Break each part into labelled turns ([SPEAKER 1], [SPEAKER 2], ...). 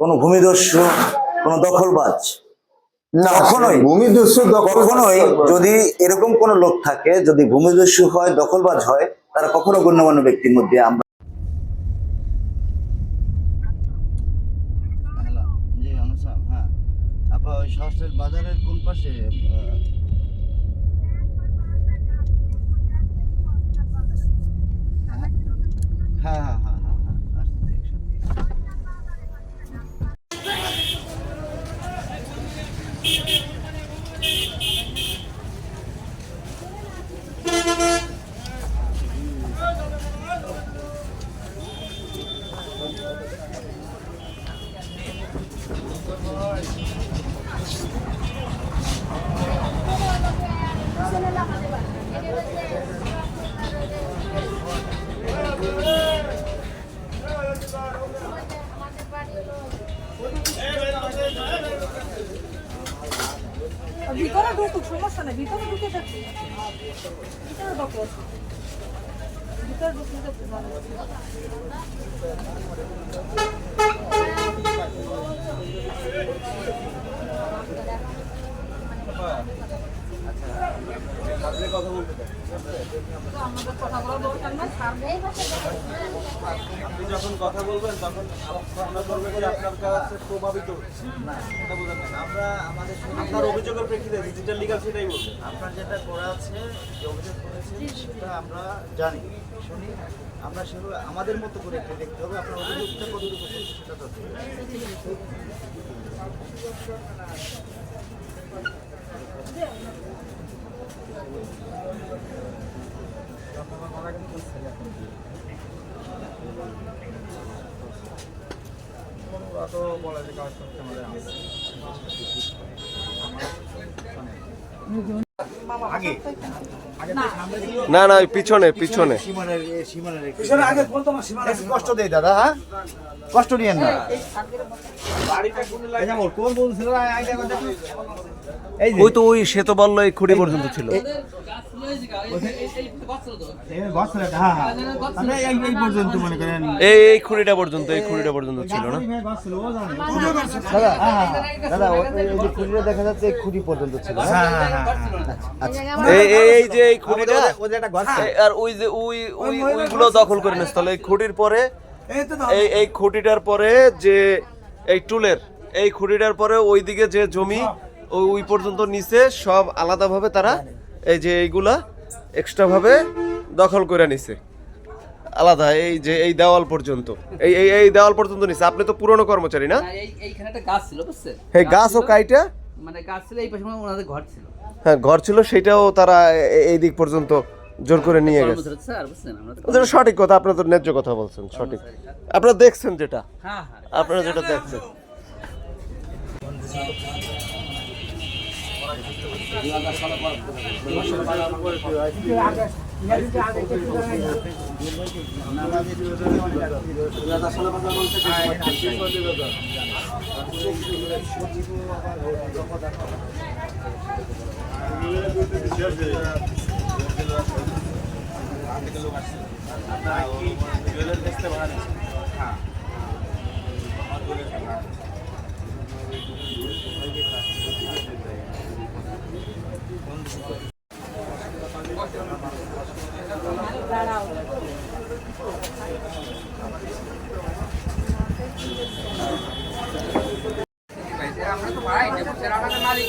[SPEAKER 1] কোনো ভূমিদস্যু কোনো দখলবাজ?
[SPEAKER 2] না
[SPEAKER 1] কখনোই।
[SPEAKER 2] ভূমিদস্যু দখল
[SPEAKER 1] কখনোই যদি এরকম কোনো লোক থাকে যদি ভূমিদস্যু হয় দখলবাজ হয় তারা কখনো গণ্যমান্য ব্যক্তির মধ্যে আমরা হ্যালো জি হ্যাঁ। আপনার ওই বাজারের কোন পাশে
[SPEAKER 3] ভিতরে ঢুকে ভিতরে ঢুকলে তো ভালো আমাদের
[SPEAKER 4] আপনি যখন কথা বলবেন, তখন আমরা আপনার প্রভাবিত। আমরা আমাদের আপনার অভিযোগের প্রেক্ষিতে ডিজিটাল লিগাল সেটাই বলবে
[SPEAKER 1] আপনার যেটা করা আছে, যে অভিযোগ সেটা আমরা জানি, শুনি। আমরা সেগুলো আমাদের মতো করে একটু দেখতে হবে, আপনার অভিযোগটা কতটুকু সেটা তো
[SPEAKER 4] তো বলে যে কাজ করতে
[SPEAKER 5] না। না ওই পিছনে পিছনে।
[SPEAKER 1] সীমানের সীমানের
[SPEAKER 4] পিছনে আগে বলতো না সীমানা
[SPEAKER 1] একটু কষ্ট দেই দাদা হ্যাঁ? কষ্ট নিয়েন না।
[SPEAKER 5] ওই তো ওই শ্বেত বলল এই খুঁড়ি পর্যন্ত ছিল।
[SPEAKER 1] এই
[SPEAKER 5] খুঁড়িটা পর্যন্ত এই খুঁড়িটা পর্যন্ত ছিল না?
[SPEAKER 1] দাদা দাদা এই খুঁড়িটা দেখা যাচ্ছে এই খুঁড়ি পর্যন্ত ছিল। হ্যাঁ হ্যাঁ হ্যাঁ আচ্ছা
[SPEAKER 5] এই যে এই খুঁড়িটা আর ওই যে ওই ওই ওইগুলো দখল করে নিস তাহলে এই খুঁটির পরে এই এই খুঁটিটার পরে যে এই টুলের এই খুঁটিটার পরে ওইদিকে যে জমি ওই ওই পর্যন্ত নিচে সব আলাদাভাবে তারা এই যে এইগুলা এক্সট্রা ভাবে দখল করে নিছে। আলাদা এই যে এই দেওয়াল পর্যন্ত। এই এই এই দেওয়াল পর্যন্ত নিছে। আপনি তো পুরনো কর্মচারী না?
[SPEAKER 6] এই এইখানে একটা গাছ ছিল বুঝছেন?
[SPEAKER 5] এই গাছ ও কাইটা।
[SPEAKER 6] মানে গাছ ছিল এই পাশে ওনাদের ঘর ছিল।
[SPEAKER 5] হ্যাঁ ঘর ছিল সেটাও তারা এই দিক পর্যন্ত জোর করে নিয়ে গেছে।
[SPEAKER 6] স্যার বুঝছেন? আমরা
[SPEAKER 5] যেটা সঠিক কথা আপনারা তো ন্যায্য কথা বলছেন সঠিক। আপনারা দেখছেন যেটা?
[SPEAKER 6] হ্যাঁ হ্যাঁ।
[SPEAKER 5] আপনারা যেটা দেখছেন।
[SPEAKER 6] লোক আসছে জুয়েলার দেখতে ভাড়া হ্যাঁ আমার আমরা তো ভাই যে সেরা আমাদের মালিক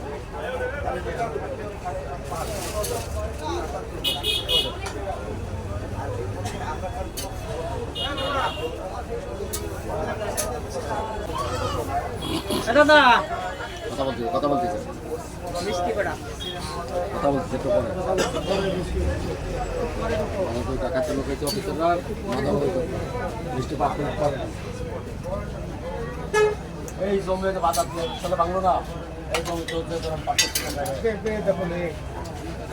[SPEAKER 6] কথা বলতে কথা বলতে মিষ্টি বড়া। কথা বলতে তো পরে। আমাদের কাকা চলো কইতে অফিসাররা মাথা বলতে মিষ্টি পাস করে এই জমে বাতাস চলে না? এই জমি চলছে ধরুন পাঁচশো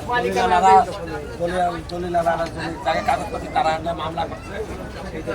[SPEAKER 6] দলিলারা দলিল- দলিলারা তাকে কাগজপত্র তারা মামলা করছে সেইটা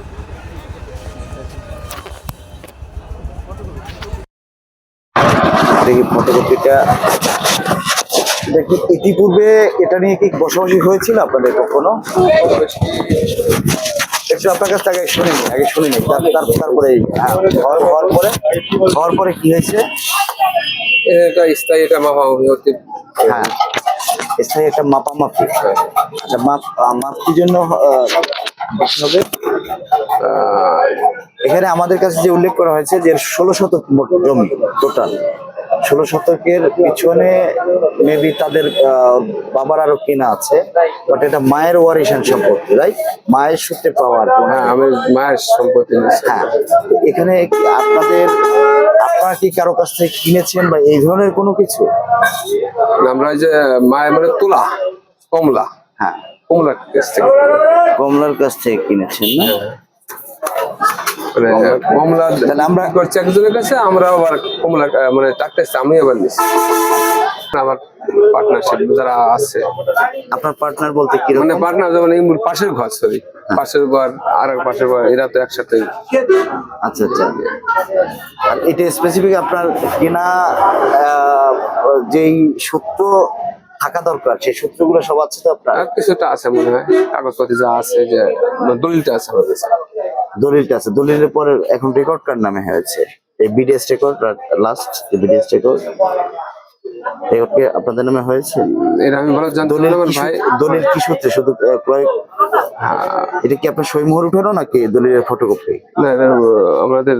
[SPEAKER 1] দেখি ফটোকপিটা। দেখি ইতিপূর্বে এটা নিয়ে কি বসাবসি হয়েছিল আপনাদের কখনো? একটু আপনার কাছ থেকে আগে শুনিনি আগে তার- তার- তারপরে হ্যাঁ, হওয়ার পরে হওয়ার পরে কি হয়েছে?
[SPEAKER 7] এটা স্থায়ী এটা মাপামাপি হতে
[SPEAKER 1] হ্যাঁ স্থায়ী মাপামাপি আচ্ছা মাপ মাপটির জন্য হবে? এখানে আমাদের কাছে যে উল্লেখ করা হয়েছে যে ষোলো শতক মোট জমি টোটাল ষোলো শতকের পিছনে মেবি তাদের বাবার আরও কেনা আছে বাট এটা মায়ের ওয়ারিশান সম্পত্তি রাইট মায়ের সূত্রে পাওয়া আর
[SPEAKER 7] হ্যাঁ আমি মায়ের সম্পত্তি
[SPEAKER 1] হ্যাঁ এখানে কি আপনাদের আপনারা কি কারও কাছ থেকে কিনেছেন বা এই ধরনের কোনো কিছু?
[SPEAKER 7] আমরা যে মায়ের মানে তুলা কমলা।
[SPEAKER 1] হ্যাঁ।
[SPEAKER 7] কমলার কাছ থেকে
[SPEAKER 1] কমলার কাছ থেকে কিনেছেন না?
[SPEAKER 7] মানে কমলা
[SPEAKER 1] আমরা
[SPEAKER 7] করছি একজনের কাছে আমরা আবার কমলা মানে টাকা আমি আবার নিচ্ছি। আমার পার্টনারশিপ যারা আছে।
[SPEAKER 1] আপনার পার্টনার বলতে কীরকম
[SPEAKER 7] মানে পার্টনার যেমন এই পাশের ঘর সরি পাশের ঘর আর এক পাশের ঘর এরা তো একসাথে।
[SPEAKER 1] আচ্ছা আচ্ছা। আর এটা স্পেসিফিক আপনার কেনা যেই সূত্র থাকা দরকার সেই সূত্রগুলো সব আছে তো আপনার?
[SPEAKER 7] কিছুটা আছে মনে হয়। কাগজপত্র যা আছে যে দলিলটা আছে আমার কাছে।
[SPEAKER 1] দলিলটা আছে। দলিলের পরে এখন রেকর্ড কার নামে হয়েছে? এই BDS record last BDS record record কি আপনাদের নামে হয়েছে?
[SPEAKER 7] এটা আমি জানতে
[SPEAKER 1] দলিল কি
[SPEAKER 7] ভাই।
[SPEAKER 1] দলিল কি সূত্রে? শুধু ক্রয় এটা কি আপনার সইমোহর উঠানো নাকি দলিলের ফটোকপি
[SPEAKER 7] না এটা আমাদের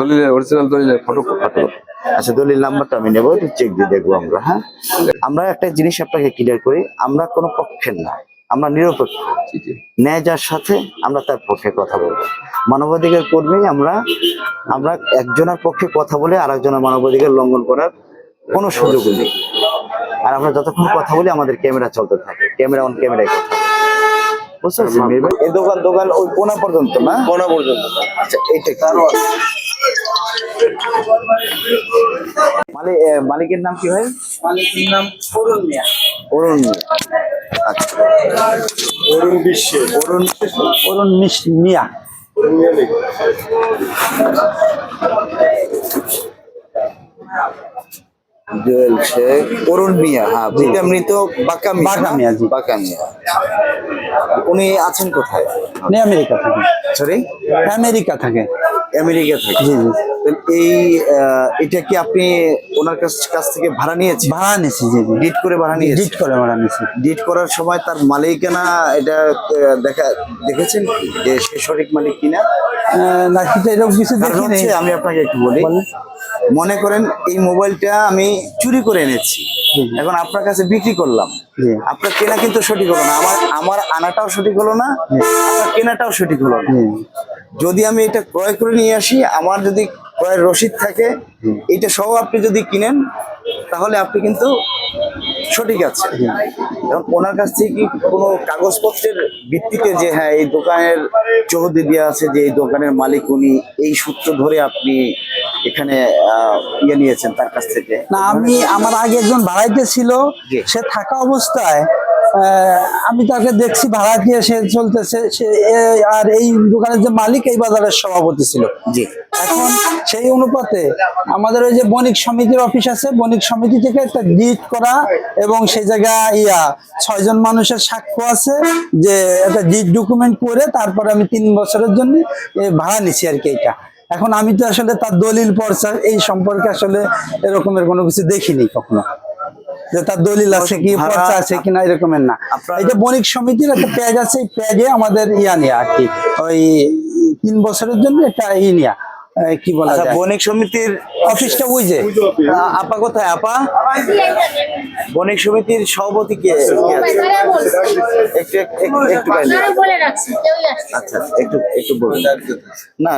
[SPEAKER 7] দলিলের অরিজিনাল দলিলের ফটো ফটো
[SPEAKER 1] আচ্ছা দলিল নাম্বারটা আমি নেব চেক দিয়ে দেখব আমরা হ্যাঁ? আমরা একটা জিনিস আপনাকে ক্লিয়ার করি আমরা কোনো পক্ষের না। আমরা নিরপেক্ষ।
[SPEAKER 7] জি জি।
[SPEAKER 1] ন্যায় যার সাথে আমরা তার পক্ষে কথা বলব। মানবাধিকার কর্মী আমরা আমরা একজনের পক্ষে কথা বলে আর একজনের মানবাধিকার লঙ্ঘন করার কোনো সুযোগ নেই। আর আমরা যতক্ষণ কথা বলি আমাদের ক্যামেরা চলতে থাকে। ক্যামেরা অন ক্যামেরায় কথা বুঝতে পারছি মির এই দোকান দোকান ওই কোনা পর্যন্ত না?
[SPEAKER 5] কোনা পর্যন্ত।
[SPEAKER 1] আচ্ছা এইটা মালিকের নাম কি ভাই?
[SPEAKER 2] মালিকের নাম অরুণ মিয়া
[SPEAKER 1] অরুণ আচ্ছা
[SPEAKER 8] অরুণ বিশ্বে
[SPEAKER 1] অরুণ অরুণ মিস- মিয়া জুয়েল শেখ অরুণ মিয়া হ্যাঁ যেটা মৃত বাঁকা মিয়া বাঁকা মিয়া জি। বাঁকা মিয়া। উনি আছেন কোথায়?
[SPEAKER 9] উনি আমেরিকা থাকে
[SPEAKER 1] সরি
[SPEAKER 9] আমেরিকা থাকে
[SPEAKER 1] আমেরিকা থেকে
[SPEAKER 9] জি জি।
[SPEAKER 1] এই আহ, এটা কি আপনি ওনার কাছ কাছ থেকে ভাড়া নিয়েছেন?
[SPEAKER 9] ভাড়া নিছি জি জি।
[SPEAKER 1] ডিট করে ভাড়া নিয়েছেন?
[SPEAKER 9] ডিট করে ভাড়া নিছি
[SPEAKER 1] ডিট করার সময় তার মালিকানা এটা আহ, দেখা দেখেছেন কি? যে সে সঠিক মালিক কিনা?
[SPEAKER 9] আহ, না সেটা এরকম কিছু
[SPEAKER 1] কারণ
[SPEAKER 9] দেখি
[SPEAKER 1] হচ্ছে আমি আপনাকে একটু বলি
[SPEAKER 9] বলেন।
[SPEAKER 1] মনে করেন এই মোবাইলটা আমি চুরি করে এনেছি। এখন আপনার কাছে বিক্রি করলাম। আপনার কেনা কিন্তু সঠিক হলো না। আমার আমার আনাটাও সঠিক হলো না আপনার কেনাটাও সঠিক হলো না। যদি আমি এটা ক্রয় করে নিয়ে আসি আমার যদি ক্রয়ের রসিদ থাকে এটা সহ আপনি যদি কিনেন তাহলে আপনি কিন্তু সঠিক আছে এবং ওনার কাছ থেকে কি কোনো কাগজপত্রের ভিত্তিতে যে হ্যাঁ এই দোকানের চৌহদি দেওয়া আছে যে এই দোকানের মালিক উনি এই সূত্র ধরে আপনি এখানে ইয়ে নিয়েছেন তার কাছ থেকে?
[SPEAKER 9] না আমি আমার আগে একজন ভাড়াইতে ছিল। সে থাকা অবস্থায় আমি তাকে দেখছি ভাড়া দিয়ে সে চলতেছে। সে আর এই দোকানের যে মালিক এই বাজারের সভাপতি ছিল।
[SPEAKER 1] জি।
[SPEAKER 9] এখন সেই অনুপাতে আমাদের ওই যে বণিক সমিতির অফিস আছে বণিক সমিতি থেকে একটা ডিট করা এবং সেই জায়গায় ইয়া ছয়জন মানুষের সাক্ষ্য আছে যে একটা ডিট ডকুমেন্ট করে তারপরে আমি তিন বছরের জন্য ভাড়া নিছি আর কি এটা। এখন আমি তো আসলে তার দলিল পর্চা এই সম্পর্কে আসলে এরকমের কোনো কিছু দেখিনি কখনো। যে তার দলিল আছে কি পর্চা আছে কিনা এরকমের না। এটা বণিক সমিতির একটা প্যাজ আছে এই পেজে আমাদের ইয়া নেয়া আর কি ওই তিন বছরের জন্য একটা ই নিয়া। কি বলা
[SPEAKER 1] আচ্ছা
[SPEAKER 9] যায়?
[SPEAKER 1] বণিক সমিতির
[SPEAKER 9] অফিসটা ওই যে
[SPEAKER 1] আপা কোথায় আপা? বণিক সমিতির সভাপতি কে? কে একটু একটু- একটু কাইন্ডলি
[SPEAKER 10] বলে রাখছি কেউই আসছে
[SPEAKER 1] আচ্ছা একটু একটু বলুন। না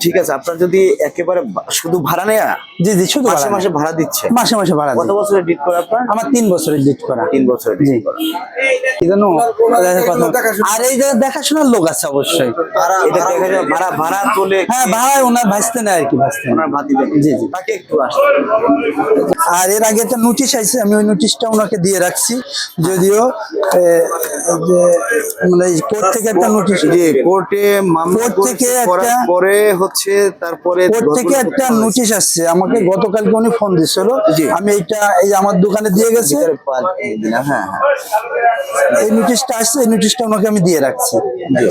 [SPEAKER 1] ঠিক আছে আপনার যদি একেবারে শুধু ভাড়া নেয়া
[SPEAKER 9] জি জি শুধু
[SPEAKER 1] মাসে মাসে ভাড়া দিচ্ছে।
[SPEAKER 9] মাসে মাসে ভাড়া
[SPEAKER 1] কত। বছরের ডিট করে আপনার?
[SPEAKER 9] আমার তিন বছরের ডিট করা।
[SPEAKER 1] তিন বছরের
[SPEAKER 9] জি। আর এই জায়গায় দেখাশোনার লোক আছে অবশ্যই।
[SPEAKER 1] ভাড়া ভাড়া তোলে
[SPEAKER 9] হ্যাঁ ভাড়ায় ওনার ভাসতে আর কি ভাসতে জি, জি।
[SPEAKER 1] তাকে একটু আসতে
[SPEAKER 9] আর এর আগে একটা নোটিশ আইছে আমি ওই নোটিশটা ওনাকে দিয়ে রাখছি। যদিও মানে কোর্ট থেকে একটা নোটিশ
[SPEAKER 1] জি কোর্টে
[SPEAKER 9] কোর্ট থেকে একটা-
[SPEAKER 1] পরে হচ্ছে তারপরে
[SPEAKER 9] কোর্ট থেকে একটা নোটিশ আসছে। আমাকে গতকালকে উনি ফোন দিছিল। আমি এইটা এই আমার দোকানে দিয়ে গেছে।
[SPEAKER 1] হ্যাঁ হ্যাঁ।
[SPEAKER 9] এই নোটিশটা আসছে এই নোটিশটা ওনাকে আমি দিয়ে রাখছি।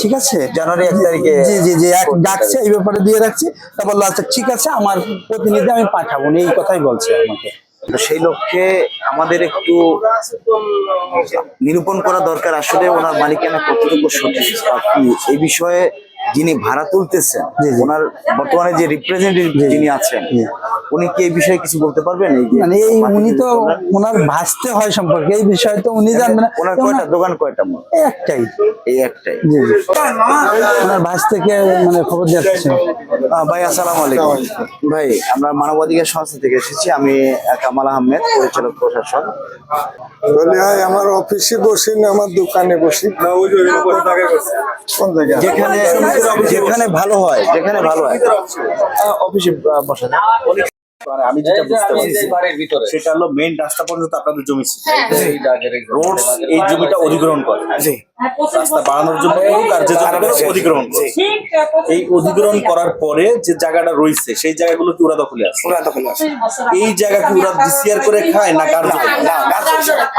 [SPEAKER 9] ঠিক আছে?
[SPEAKER 1] জানুয়ারি এক তারিখে
[SPEAKER 9] জি জি জি এক ডাকছে এই ব্যাপারে দিয়ে রাখছি। তা বলল আচ্ছা ঠিক আছে, আমার প্রতিনিধি আমি পাঠাবো। এই কথাই বলছে আমাকে।
[SPEAKER 1] সেই লক্ষ্যে আমাদের একটু নিরূপণ করা দরকার। আসলে ওনার মালিকানা কতটুকু সঠিক এই বিষয়ে যিনি ভাড়া তুলতেছেন ওনার বর্তমানে যে রিপ্রেজেন্টেটিভ যিনি আছেন উনি কি এই বিষয়ে কিছু বলতে পারবেন? এই
[SPEAKER 9] মানে এই উনি তো ওনার ভাসতে হয় সম্পর্কে এই বিষয়ে তো উনি জানবেন
[SPEAKER 1] ওনার কয়টা? দোকান কয়টা
[SPEAKER 9] একটাই।
[SPEAKER 1] এই একটাই।
[SPEAKER 9] জি ওনার ভাস থেকে মানে খবর যাচ্ছে
[SPEAKER 1] ভাই আসসালামু আলাইকুম। ভাই আমরা মানবাধিকার সংস্থা থেকে এসেছি। আমি কামাল আহমেদ পরিচালক প্রশাসন
[SPEAKER 11] বলে আমার অফিসে বসি। না আমার দোকানে বসি। কোন জায়গায়?
[SPEAKER 1] যেখানে যেখানে ভালো হয় যেখানে ভালো হয়। অফিসে বসে। বসা
[SPEAKER 8] আমি যেটা বুঝতে পারছি সেটা হলো মেইন রাস্তা পর্যন্ত আপনাদের জমি রোড এই জমিটা অধিগ্রহণ করে। রাস্তা বাড়ানোর জন্য হোক আর যে জমিগুলো অধিগ্রহণ এই অধিগ্রহণ করার পরে যে জায়গাটা রয়েছে সেই জায়গাগুলো কি ওরা দখলে আছে এই জায়গা কি ওরা ডিসিআর করে খায় না কার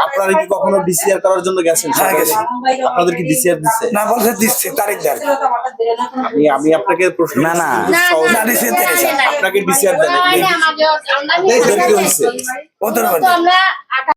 [SPEAKER 8] আপনারা কি কখনো ডিসিআর করার জন্য গেছেন আপনাদের কি ডিসিআর দিচ্ছে
[SPEAKER 11] না বলছে দিচ্ছে তারিখ দেন
[SPEAKER 8] আমি আমি আপনাকে প্রশ্ন
[SPEAKER 1] না, না।
[SPEAKER 8] আপনাকে ডিসিআর দেন ওদের হয়েছে?